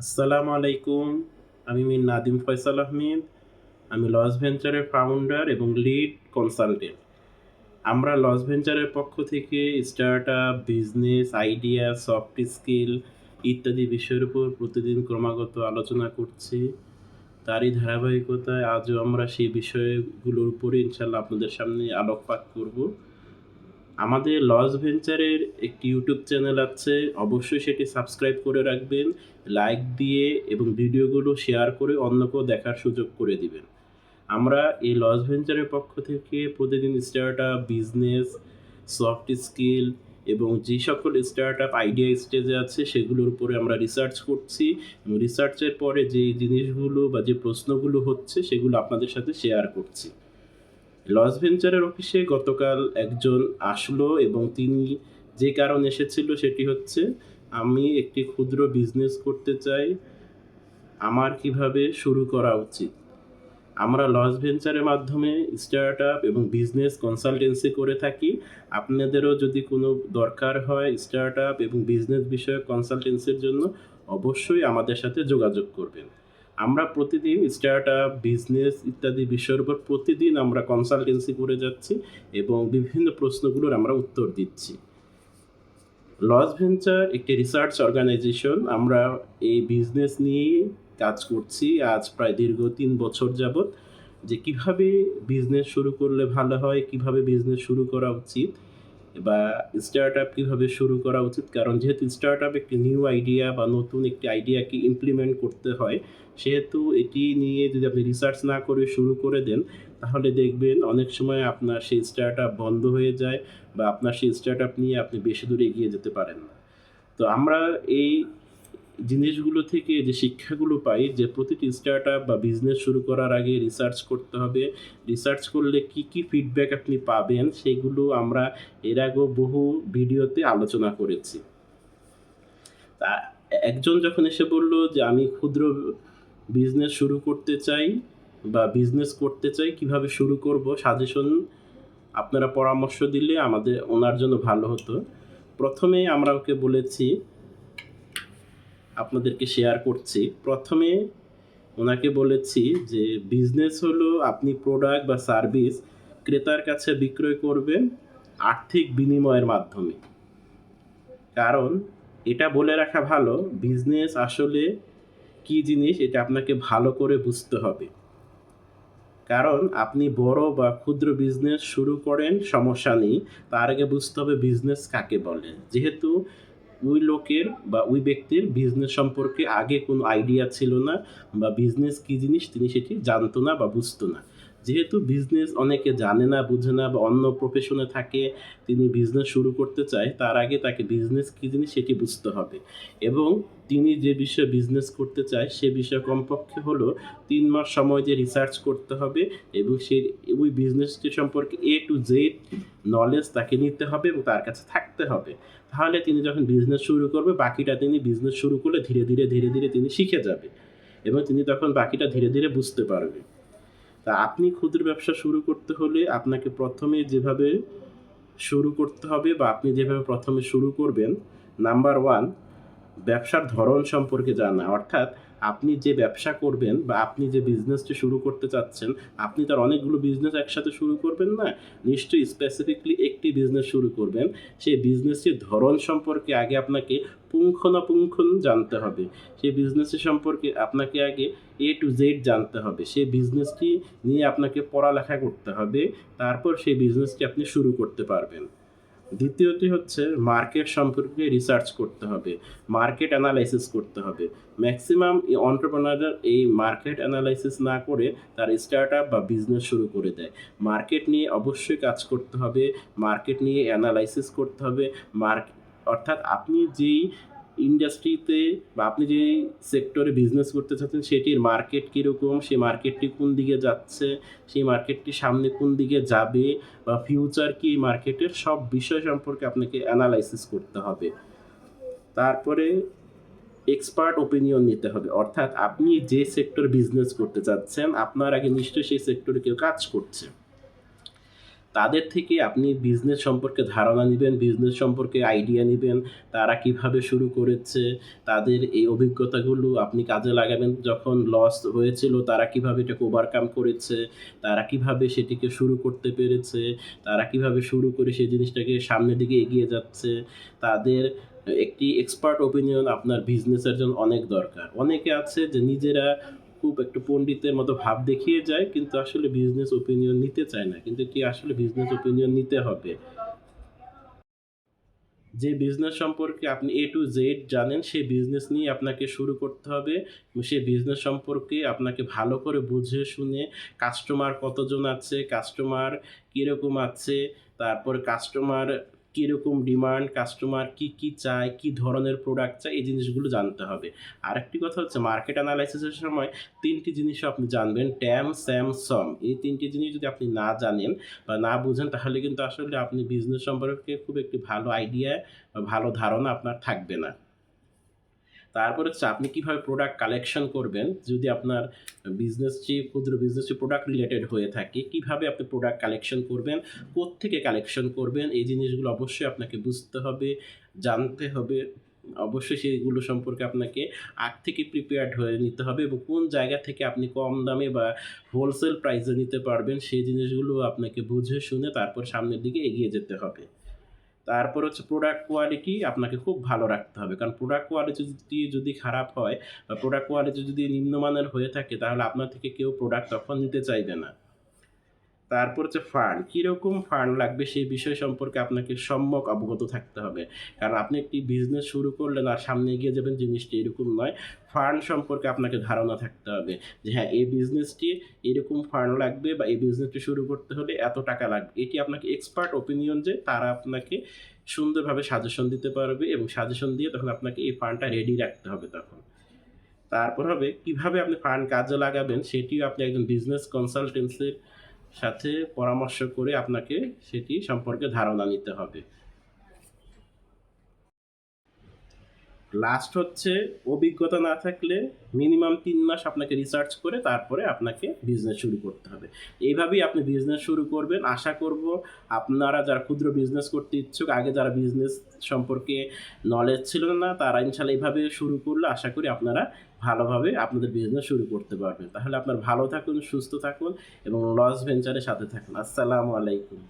আসসালামু আলাইকুম। আমি মির নাদিম ফয়সাল আহমেদ। আমি লস ভেঞ্চারের ফাউন্ডার এবং লিড কনসালটেন্ট আমরা লস ভেঞ্চারের পক্ষ থেকে start up business idea soft skill ইত্যাদি বিষয়ের উপর প্রতিদিন ক্রমাগত আলোচনা করছি। তারই ধারাবাহিকতায় আজও আমরা সেই বিষয়গুলোর উপরে ইনশাল্লাহ আপনাদের সামনে আলোকপাত করব। আমাদের লস ভেঞ্চারের একটি ইউটিউব চ্যানেল আছে। অবশ্যই সেটি সাবস্ক্রাইব করে রাখবেন লাইক দিয়ে এবং ভিডিওগুলো শেয়ার করে অন্যকেও দেখার সুযোগ করে দিবেন। আমরা এই লস ভেঞ্চারের পক্ষ থেকে প্রতিদিন start up business soft skill এবং যে সকল স্টার্ট আপ আইডিয়া স্টেজে আছে, সেগুলোর উপরে আমরা রিসার্চ করছি। এবং রিসার্চের পরে যে জিনিসগুলো বা যে প্রশ্নগুলো হচ্ছে, সেগুলো আপনাদের সাথে শেয়ার করছি। লস ভেঞ্চারের অফিসে গতকাল একজন আসলো এবং তিনি যে কারণ এসেছিল সেটি হচ্ছে, আমি একটি ক্ষুদ্র বিজনেস করতে চাই, আমার কীভাবে শুরু করা উচিত? আমরা লস ভেঞ্চারের মাধ্যমে স্টার্ট আপ এবং বিজনেস কনসালটেন্সি করে থাকি। আপনাদেরও যদি কোনো দরকার হয় স্টার্ট আপ এবং বিজনেস বিষয়ক কনসালটেন্সির জন্য, অবশ্যই আমাদের সাথে যোগাযোগ করবেন। আমরা প্রতিদিন স্টার্ট আপ বিজনেস ইত্যাদি বিষয়ের উপর প্রতিদিন আমরা কনসালটেন্সি করে যাচ্ছি এবং বিভিন্ন প্রশ্নগুলোর আমরা উত্তর দিচ্ছি। লস ভেঞ্চার একটি রিসার্চ অর্গানাইজেশন আমরা এই বিজনেস নিয়ে কাজ করছি আজ প্রায় দীর্ঘ তিন বছর যাবৎ, যে কীভাবে বিজনেস শুরু করলে ভালো হয়, কীভাবে বিজনেস শুরু করা উচিত বা স্টার্ট আপ কীভাবে শুরু করা উচিত? কারণ যেহেতু স্টার্ট আপ একটি নিউ আইডিয়া বা নতুন একটি আইডিয়াকে ইমপ্লিমেন্ট করতে হয়, সেহেতু এটি নিয়ে যদি আপনি রিসার্চ না করে শুরু করে দেন, তাহলে দেখবেন অনেক সময় আপনার সেই স্টার্ট আপ বন্ধ হয়ে যায় বা আপনার সেই স্টার্ট আপ নিয়ে আপনি বেশি দূরে এগিয়ে যেতে পারেন না। তো আমরা এই জিনিসগুলো থেকে যে শিক্ষাগুলো পাই, যে প্রতিটি স্টার্ট আপ বা বিজনেস শুরু করার আগে রিসার্চ করতে হবে। রিসার্চ করলে কি কি ফিডব্যাক আপনি পাবেন সেগুলো আমরা এর আগেও বহু ভিডিওতে আলোচনা করেছি। তা একজন যখন এসে বলল যে, আমি ক্ষুদ্র বিজনেস শুরু করতে চাই বা বিজনেস করতে চাই, কীভাবে শুরু করব? সাজেশন আপনারা পরামর্শ দিলে আমাদের, ওনার জন্য ভালো হতো। প্রথমে আমরা ওকে বলেছি আপনাদেরকে শেয়ার করছি। প্রথমে ওনাকে বলেছি যে বিজনেস হলো আপনি প্রোডাক্ট বা সার্ভিস ক্রেতার কাছে বিক্রয় করবেন আর্থিক বিনিময়ের মাধ্যমে। কারণ এটা বলে রাখা ভালো বিজনেস আসলে কি জিনিস এটা আপনাকে ভালো করে বুঝতে হবে। কারণ আপনি বড় বা ক্ষুদ্র বিজনেস শুরু করেন, সমস্যা নেই। তার আগে বুঝতে হবে বিজনেস কাকে বলে। যেহেতু ওই লোকের বা ওই ব্যক্তির বিজনেস সম্পর্কে আগে কোনো আইডিয়া ছিল না বা বিজনেস কী জিনিস তিনি সেটি জানতো না বা বুঝতো না। যেহেতু বিজনেস অনেকে জানে না, বুঝে না বা অন্য প্রফেশনে থাকে, তিনি বিজনেস শুরু করতে চায়, তার আগে তাকে বিজনেস কী জিনিস সেটি বুঝতে হবে। এবং তিনি যে বিষয়ে বিজনেস করতে চায়, সে বিষয়ে কমপক্ষে হলো তিন মাস সময় যে রিসার্চ করতে হবে এবং সে ওই বিজনেসটি সম্পর্কে এ টু জেড নলেজ তাকে নিতে হবে এবং তার কাছে থাকতে হবে। তাহলে তিনি যখন বিজনেস শুরু করবে, বাকিটা তিনি বিজনেস শুরু করলে ধীরে ধীরে ধীরে ধীরে তিনি শিখে যাবে। এবং তিনি তখন বাকিটা ধীরে ধীরে বুঝতে পারবে। তা আপনি ক্ষুদ্র ব্যবসা শুরু করতে হলে আপনাকে প্রথমে যেভাবে শুরু করতে হবে বা আপনি যেভাবে প্রথমে শুরু করবেন নাম্বার ওয়ান ব্যবসার ধরন সম্পর্কে জানা। অর্থাৎ আপনি যে ব্যবসা করবেন বা আপনি যে বিজনেসটি শুরু করতে চাচ্ছেন, আপনি তার অনেকগুলো বিজনেস একসাথে শুরু করবেন না? নিশ্চয়ই স্পেসিফিকলি একটি বিজনেস শুরু করবেন। সেই বিজনেসটির ধরন সম্পর্কে আগে আপনাকে পুঙ্খানুপুঙ্খ জানতে হবে। সেই বিজনেসের সম্পর্কে আপনাকে আগে এ টু জেড জানতে হবে। সেই বিজনেসটি নিয়ে আপনাকে পড়ালেখা করতে হবে। তারপর সেই বিজনেসটি আপনি শুরু করতে পারবেন। দ্বিতীয়টি হচ্ছে মার্কেট সম্পর্কে রিসার্চ করতে হবে মার্কেট অ্যানালাইসিস করতে হবে। ম্যাক্সিমাম অন্টারপ্রেনাররা এই মার্কেট অ্যানালাইসিস না করে তার স্টার্ট আপ বা বিজনেস শুরু করে দেয়। মার্কেট নিয়ে অবশ্যই কাজ করতে হবে মার্কেট নিয়ে অ্যানালাইসিস করতে হবে মার্ক অর্থাৎ আপনি যেই ইন্ডাস্ট্রিতে বা আপনি যে সেক্টরে বিজনেস করতে চাচ্ছেন, সেটির মার্কেট কীরকম? সেই মার্কেটটি কোন দিকে যাচ্ছে? সেই মার্কেটটি সামনে কোন দিকে যাবে? বা ফিউচার কি মার্কেটের সব বিষয় সম্পর্কে আপনাকে অ্যানালাইসিস করতে হবে। তারপরে এক্সপার্ট ওপিনিয়ন নিতে হবে। অর্থাৎ আপনি যে সেক্টর বিজনেস করতে চাচ্ছেন, আপনার আগে নিশ্চয়ই সেই সেক্টরে কেউ কাজ করছে। তাদের থেকে আপনি বিজনেস সম্পর্কে ধারণা নেবেন বিজনেস সম্পর্কে আইডিয়া নেবেন, তারা কীভাবে শুরু করেছে, তাদের এই অভিজ্ঞতাগুলো আপনি কাজে লাগাবেন। যখন লস হয়েছিল, তারা কীভাবে এটাকে ওভারকাম করেছে, তারা কীভাবে সেটিকে শুরু করতে পেরেছে, তারা কীভাবে শুরু করে সেই জিনিসটাকে সামনের দিকে এগিয়ে যাচ্ছে, তাদের একটি এক্সপার্ট ওপিনিয়ন আপনার বিজনেসের জন্য অনেক দরকার। অনেকে আছে যে নিজেরা খুব একটু পণ্ডিতের মতো ভাব দেখিয়ে যায়, কিন্তু আসলে বিজনেস ওপিনিয়ন নিতে চায় না। কিন্তু কি আসলে বিজনেস ওপিনিয়ন নিতে হবে? যে বিজনেস সম্পর্কে আপনি এ টু জেড জানেন, সেই বিজনেস নিয়ে আপনাকে শুরু করতে হবে। সেই বিজনেস সম্পর্কে আপনাকে ভালো করে বুঝে শুনে কাস্টমার কতজন আছে কাস্টমার কীরকম আছে, তারপর কাস্টমার কীরকম ডিমান্ড কাস্টমার কি কি চায়, কি ধরনের প্রোডাক্ট চায়, এই জিনিসগুলো জানতে হবে। আরেকটি কথা হচ্ছে মার্কেট অ্যানালাইসিসের সময় তিনটি জিনিসও আপনি জানবেন ট্যাম স্যাম সম এই তিনটি জিনিস যদি আপনি না জানেন বা না বুঝেন, তাহলে কিন্তু আসলে আপনি বিজনেস সম্পর্কে খুব একটি ভালো আইডিয়া ভালো ধারণা আপনার থাকবে না। তারপর হচ্ছে আপনি কীভাবে প্রোডাক্ট কালেকশন করবেন, যদি আপনার বিজনেসটি ক্ষুদ্র বিজনেসটি প্রোডাক্ট রিলেটেড হয়ে থাকে, কীভাবে আপনি প্রোডাক্ট কালেকশন করবেন থেকে কালেকশন করবেন, এই জিনিসগুলো অবশ্যই আপনাকে বুঝতে হবে, জানতে হবে। অবশ্যই সেইগুলো সম্পর্কে আপনাকে আগ থেকে প্রিপেয়ার্ড হয়ে নিতে হবে এবং কোন জায়গা থেকে আপনি কম দামে বা হোলসেল প্রাইসে নিতে পারবেন, সেই জিনিসগুলো আপনাকে বুঝে শুনে তারপর সামনের দিকে এগিয়ে যেতে হবে। তারপর হচ্ছে প্রোডাক্ট কোয়ালিটি আপনাকে খুব ভালো রাখতে হবে। কারণ প্রোডাক্ট কোয়ালিটি যদি যদি খারাপ হয় বা প্রোডাক্ট কোয়ালিটি যদি নিম্নমানের হয়ে থাকে, তাহলে আপনার থেকে কেউ প্রোডাক্ট তখন নিতে চাইবে না। তারপর হচ্ছে ফান্ড কীরকম ফান্ড লাগবে সেই বিষয় সম্পর্কে আপনাকে সম্যক অবগত থাকতে হবে। কারণ আপনি একটি বিজনেস শুরু করলেন আর সামনে এগিয়ে যাবেন জিনিসটি এরকম নয়। ফান্ড সম্পর্কে আপনাকে ধারণা থাকতে হবে যে হ্যাঁ এই বিজনেসটি এরকম ফান্ড লাগবে বা এই বিজনেসটি শুরু করতে হলে এত টাকা লাগবে। এটি আপনাকে এক্সপার্ট ওপিনিয়ন যে তারা আপনাকে সুন্দরভাবে সাজেশন দিতে পারবে এবং সাজেশন দিয়ে তখন আপনাকে এই ফান্ডটা রেডি রাখতে হবে তখন। তারপর হবে, কীভাবে আপনি ফান্ড কাজে লাগাবেন সেটিও আপনি একজন বিজনেস কনসালটেন্সির সাথে পরামর্শ করে আপনাকে সেটি সম্পর্কে ধারণা নিতে হবে। লাস্ট হচ্ছে, অভিজ্ঞতা না থাকলে মিনিমাম তিন মাস আপনাকে রিসার্চ করে তারপরে আপনাকে বিজনেস শুরু করতে হবে। এইভাবেই আপনি বিজনেস শুরু করবেন। আশা করব আপনারা যারা ক্ষুদ্র বিজনেস করতে ইচ্ছুক, আগে যারা বিজনেস সম্পর্কে নলেজ ছিল না, তারা ইনশাল্লাহ এইভাবে শুরু করলে আশা করি আপনারা ভালোভাবে আপনাদের বিজনেস শুরু করতে পারবেন। তাহলে আপনার ভালো থাকুন, সুস্থ থাকুন এবং লস ভেঞ্চারের সাথে থাকুন। আসসালামু আলাইকুম।